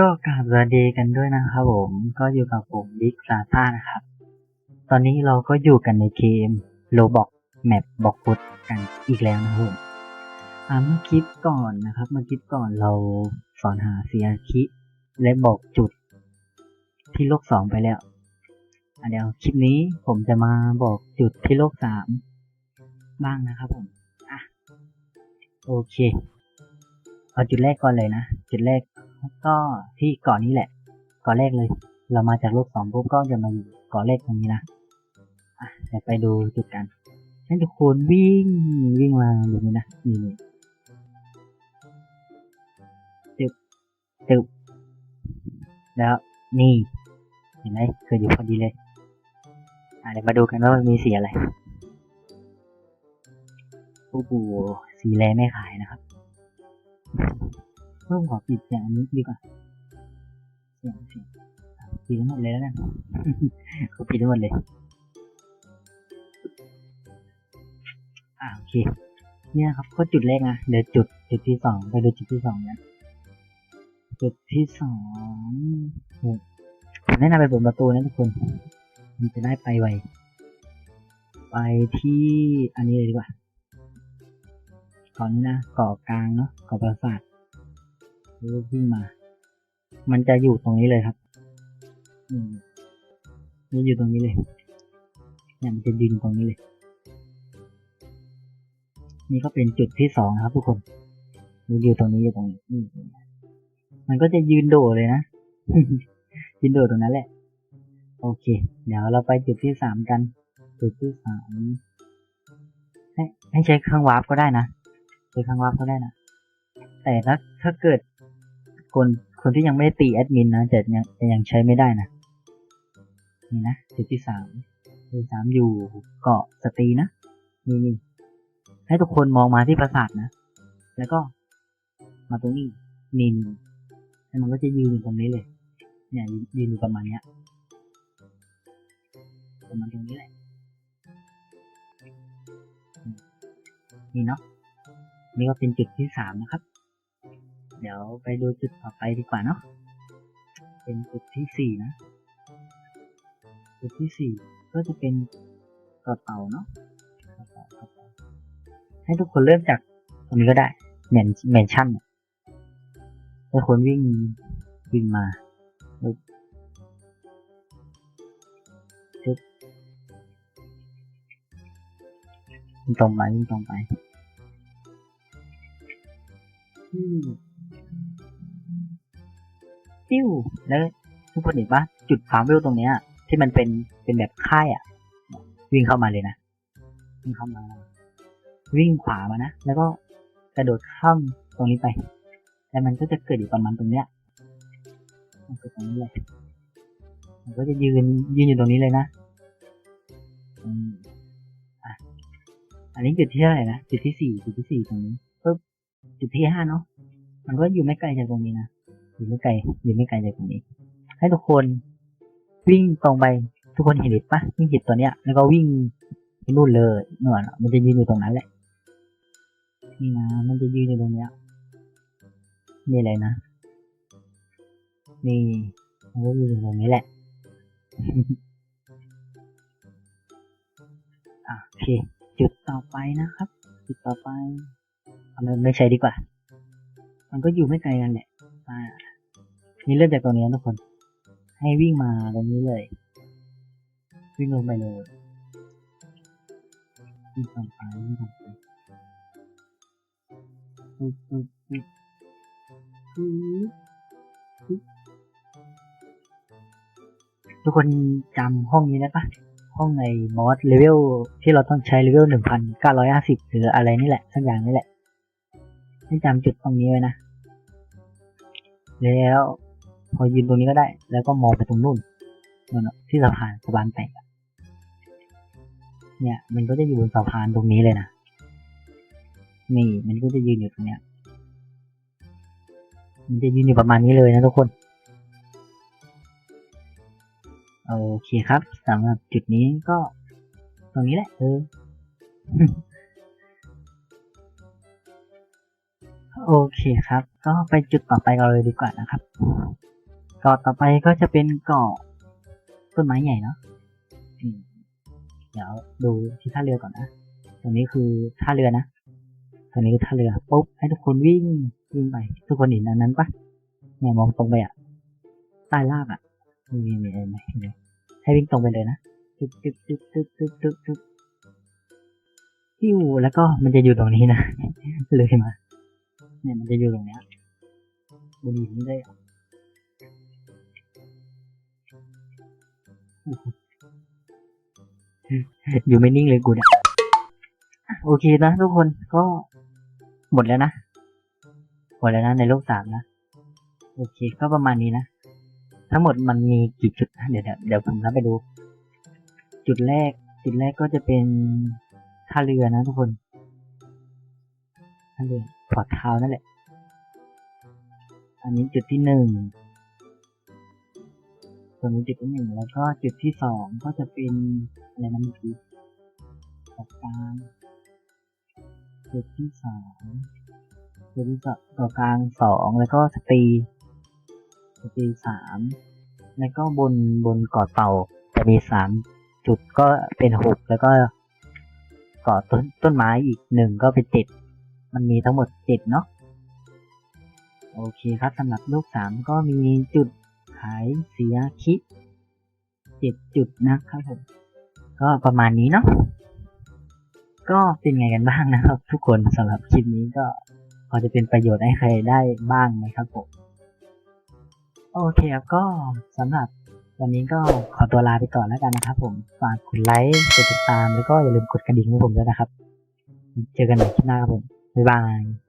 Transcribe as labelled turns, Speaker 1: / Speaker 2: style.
Speaker 1: ก็กราบสวัสดีกันด้วยนะครับผม ก็อยู่กับผมบิ๊กซาซ่านะครับ ตอนนี้เราก็อยู่กันในเกมโลบอกแมปบอกฟุตกันอีกแล้วนะครับผมอ่าเมื่อคลิปก่อนนะครับ เมื่อคลิปก่อนเราสอนหาเสียคิ และบอกจุดที่โลกสองไปแล้วอะเดี๋ยวคลิปนี้ผมจะมาบอกจุดที่โลกสามบ้างนะครับผมอะโอเค เอาจุดแรกก่อนเลยนะ จุดแรก ก็ที่เกาะนี้แหละเกาะแรกเลย เรามาจากลกสองปุ๊บก็จะมาอยู่เกาะแรกตรงนี้นะเดี๋ยวไปดูจุดกันให้ทุกคนวิ่งวิ่งมาดูนี่นะนี่นี่ตึบตึบแล้วนี่ เห็นไหมเคยอยู่พอดีเลยอะเดี๋ยวมาดูกันว่ามันมีสีอะไรโอ้โหสีแรไม่ขายนะครับ เพิ่มขอปิดเสียงอันนี้ดีกว่า เสียงเสียงปิดทั้งหมดเลยแล้วกันก็ปิดทั้งหมดเลย อ่าโอเค เนี่ยครับก็จุดแรกนะเดี๋ยวจุดจุดที่สองไปดูจุดที่สองกันจุดที่สองผมแนะนำไปบนประตูนะทุกคน มันจะได้ไปไว ไปที่อันนี้เลยดีกว่าเก่อนนี้นะเกาะกลางเนาะเกาะปราสาท ล้ววิ่งมา มันจะอยู่ตรงนี้เลยครับอืมมันอยู่ตรงนี้เลยเนี่ยมันจะยืนตรงนี้เลย นี่ก็เป็นจุดที่สองครับทุกคนมันอยู่ตรงนี้อยู่ตรงนี้นี่มันก็จะยืนโดดเลยนะยืนโดดตรงนั้นแหละ โอเค เดี๋ยวเราไปจุดที่สามกัน จุดที่สามให้ให้ใช้เครื่องวาร์ปก็ได้นะใช้เครื่องวาร์ปก็ได้นะแต่ถ้าถ้าเกิด คนคนที่ยังไม่ได้ตีแอดมินนะจะยังยังใช้ไม่ได้นะนี่นะจุดที่สามจุดที่สามอยู่เกาะสตีนะนี่นี่ให้ทุกคนมองมาที่ปราสาทนะ แล้วก็มาตรงนี้นินแล้วมันก็จะยืนอยู่ตรงนี้เลย เนี่ยยืนอยู่ประมาณเนี้ยประมาณตรงนี้แหละนี่เนาะนี่ก็เป็นจุดที่สามนะครับ เดี๋ยวไปดูจุดต่อไปดีกว่าเนาะ เป็นจุดที่สี่นะ จุดที่สี่ก็จะเป็นกระเป๋าเนาะให้ทุกคนเริ่มจากตรงนี้ก็ได้แมนแมนชั่นเนี่ยให้คนวิ่งวิ่งมาปึ๊บยิงตรงไปยิงตรงไปอืมิ้วแล้วทุกคนเห็นปะจุดฟาร์มเวลตรงเนี้ย ที่มันเป็นเป็นแบบค่ายอะ วิ่งเข้ามาเลยนะวิ่งเข้ามา วิ่งขวามานะแล้วก็กระโดดข้ามตรงนี้ไปแล้วมันก็จะเกิดอยู่ประมาณตรงเนี้ยมันคือตรงนี้เลยมันก็จะยืนยืนอยู่ตรงนี้เลยนะอืมอะอันนี้จุดที่เท่าไหร่นะจุดที่สี่จุดที่สี่ตรงนี้ปุ๊บจุดที่ห้าเนาะมันก็อยู่ไม่ไกลจากตรงนี้นะ อยู่ไม่ไกลอยู่ไม่ไกลจากตรงนี้ ให้ทุกคนวิ่งตรงไปทุกคนเห็นหรือปะวิ่งหิดตัวเนี้ย แล้วก็วิ่งไปนู่นเลยนู่นอะมันจะยืนอยู่ตรงนั้นแหละนี่นะมันจะยืนอยู่ตรงเนี้ยนี่อะไรนะนี่มันก็ยืนอยู่ตรงนี้แหละอะโอเค จุดต่อไปนะครับ จุดต่อไปเอามันไม่ใช่ดีกว่า มันก็อยู่ไม่ไกลกันแหละอ่า นี่เริ่มจากตรงนี้นะทุกคน ให้วิ่งมาตรงนี้เลย วิ่งลงไปเลยวิ่งตรงไปวิ่งตรงไปปึ๊บปึ๊บปึ๊บปึ๊บปึ๊บทุกคนจำห้องนี้ได้ปะห้องในมอสเลเวลที่เราต้องใช้เลเวลหนึ่งพันเก้าร้อยห้าสิบหรืออะไรนี่แหละสักอย่างนี่แหละให้จำจุดตรงนี้ไว้นะ แล้ว พอยืนตรงนี้ก็ได้ แล้วก็มองไปตรงนู่นนู่นที่สะพานสะพานแตกเนี่ย มันก็จะอยู่บนสะพานตรงนี้เลยนะนี่มันก็จะยืนอยู่ตรงเนี้ย มันจะยืนอยู่ประมาณนี้เลยนะทุกคนโอเคครับสำหรับจุดนี้ก็ ตรงนี้แหละเออโอเคครับ ก็ไปจุดต่อไปกันเลยดีกว่านะครับ กาะต่อไปก็จะเป็นเกาะต้นไม้ใหญ่เนาะเดี๋ยวดูที่ท่าเรือก่อนนะตรงนี้คือท่าเรือนะตรงนี้คือท่าเรือปุ๊บให้ทุกคนวิ่งวิ่งไป ทุกคนเห็นอันนั้นปะเนี่ยมองตรงไปอะใต้ลากอะมีมีมีเห็นไหมเห็นไหมให้วิ่งตรงไปเลยนะตึ๊บตึ๊บตึ๊บตึ๊บตึ๊บตึ๊บตึ๊บปิ้วแล้วก็มันจะอยู่ตรงนี้นะเลยมา เนี่ยมันจะอยู่ตรงเนี้ยบนหินนี่ได้อะ อยู่ไม่นิ่งเลยกูเนี่ยอะโอเคนะทุกคนก็หมดแล้วนะ หมดแล้วนะในโลกสามนะ โอเคก็ประมาณนี้นะ ทั้งหมดมันมีกี่จุดนะเดี๋ยวเดี๋ยวผมนับไปดู จุดแรก จุดแรกก็จะเป็นท่าเรือนะทุกคนท่าเรือพอร์ตเท้านั่นแหละ อันนี้จุดที่หนึ่ง ส่วนจุดที่หนึ่งแล้วก็จุดที่สองก็จะเป็นอะไรนะเมื่อกี้ตกกลางจุดที่สองจุดที่สองต่อกลางสองแล้วก็สตรีสตรีสามแล้วก็บนบนเกาะเต่าจะมีสามจุดก็เป็นหกแล้วก็เกาะต้นต้นไม้อีกหนึ่งก็เป็นเจ็ดมันมีทั้งหมดเจ็ดเนาะโอเคครับสำหรับลูกสามก็มีจุดายเสียคิดเจ็ดจุดนะครับผม ก็ประมาณนี้เนาะก็เป็นไงกันบ้างนะครับ ทุกคนสำหรับคลิปนี้ก็พอจะเป็นประโยชน์ให้ใครได้บ้างไหมครับผมโอเคครับก็สำหรับวันนี้ก็ขอตัวลาไปก่อนแล้วกันนะครับผม ฝากกดไลค์กดติดตามแล้วก็อย่าลืมกดกระดิ่งให้ผมด้วยนะครับ เจอกันใหม่คลิปหน้าครับผม บ๊ายบาย